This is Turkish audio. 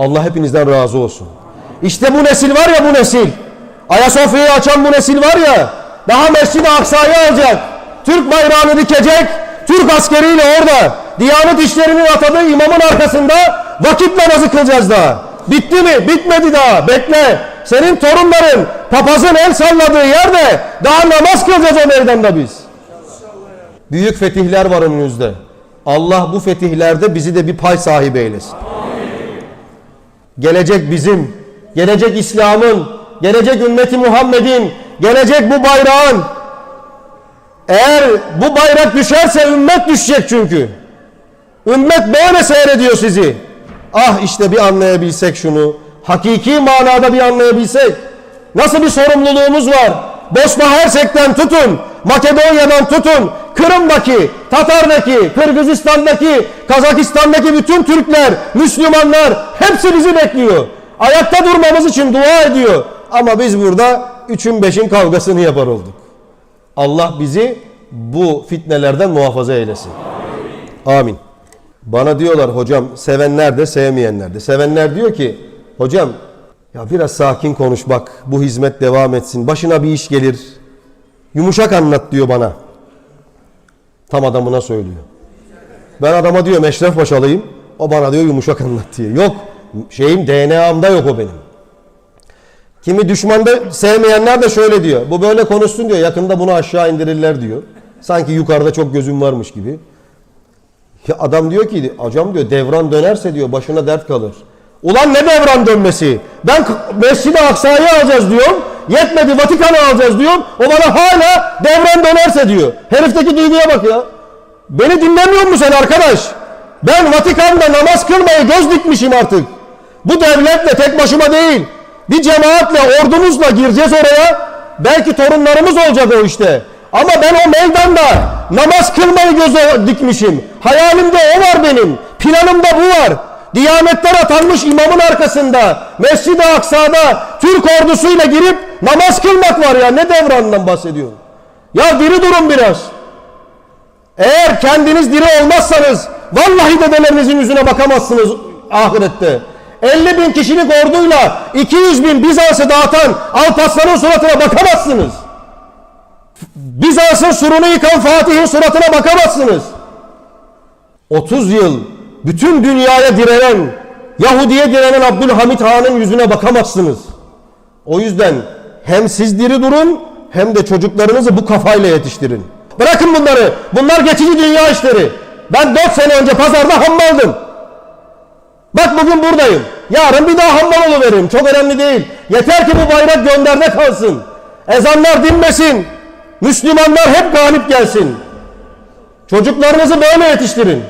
Allah hepinizden razı olsun. İşte bu nesil var ya bu nesil. Ayasofya'yı açan bu nesil var ya. Daha Mescid-i Aksa'yı alacak. Türk bayrağını dikecek. Türk askeriyle orada. Diyanet işlerinin atadığı imamın arkasında vakit namazı kılacağız daha. Bitti mi? Bitmedi daha. Bekle. Senin torunların papazın el salladığı yerde daha namaz kılacağız o meydanda biz. Büyük fetihler var önümüzde. Allah bu fetihlerde bizi de bir pay sahibi eylesin. Gelecek bizim, gelecek İslam'ın, gelecek ümmeti Muhammed'in, gelecek bu bayrağın. Eğer bu bayrak düşerse ümmet düşecek çünkü. Ümmet böyle seyrediyor sizi. Ah işte bir anlayabilsek şunu. Hakiki manada bir anlayabilsek. Nasıl bir sorumluluğumuz var? Bosna Hersek'ten tutun, Makedonya'dan tutun, Kırım'daki, Tatar'daki, Kırgızistan'daki, Kazakistan'daki bütün Türkler, Müslümanlar hepsi bizi bekliyor. Ayakta durmamız için dua ediyor. Ama biz burada üçün beşin kavgasını yapar olduk. Allah bizi bu fitnelerden muhafaza eylesin. Amin. Bana diyorlar hocam sevenler de sevmeyenler de. Sevenler diyor ki hocam ya biraz sakin konuş bak bu hizmet devam etsin. Başına bir iş gelir. Yumuşak anlat diyor bana. Tam adamına söylüyor. Ben adama diyorum Eşref Paşalıyım. O bana diyor yumuşak anlat diyor. Yok şeyim DNA'mda yok o benim. Kimi düşmanda sevmeyenler de şöyle diyor. Bu böyle konuşsun diyor. Yakında bunu aşağı indirirler diyor. Sanki yukarıda çok gözüm varmış gibi. Ya adam diyor ki hocam diyor devran dönerse diyor başına dert kalır. Ulan ne devran dönmesi? Ben Mescid-i Aksa'yı alacağız diyorum. Yetmedi Vatikan'ı alacağız diyorum. O bana hala devran dönerse diyor. Herifteki duyguya bak ya. Beni dinlemiyor musun sen arkadaş? Ben Vatikan'da namaz kılmaya göz dikmişim artık. Bu devletle tek başıma değil. Bir cemaatle, ordumuzla gireceğiz oraya. Belki torunlarımız olacak o işte. Ama ben o meydanda namaz kılmayı göze dikmişim. Hayalimde o var benim. Planımda bu var. Diyanetler atanmış imamın arkasında, Mescid-i Aksa'da Türk ordusuyla girip namaz kılmak var ya. Ne devrandan bahsediyorsun? Ya diri durun biraz. Eğer kendiniz diri olmazsanız vallahi dedelerinizin yüzüne bakamazsınız ahirette. 50 bin kişilik orduyla 200 bin Bizans'ı dağıtan Alparslan'ın suratına bakamazsınız. Bizans'ın surunu yıkan Fatih'in suratına bakamazsınız. 30 yıl bütün dünyaya direnen, Yahudi'ye direnen Abdülhamit Han'ın yüzüne bakamazsınız. O yüzden hem siz diri durun hem de çocuklarınızı bu kafayla yetiştirin. Bırakın bunları. Bunlar geçici dünya işleri. Ben 4 sene önce pazarda hammaldım. Bak bugün buradayım. Yarın bir daha hammal oluveririm. Çok önemli değil. Yeter ki bu bayrak gönderde kalsın. Ezanlar dinmesin. Müslümanlar hep galip gelsin. Çocuklarınızı böyle yetiştirin.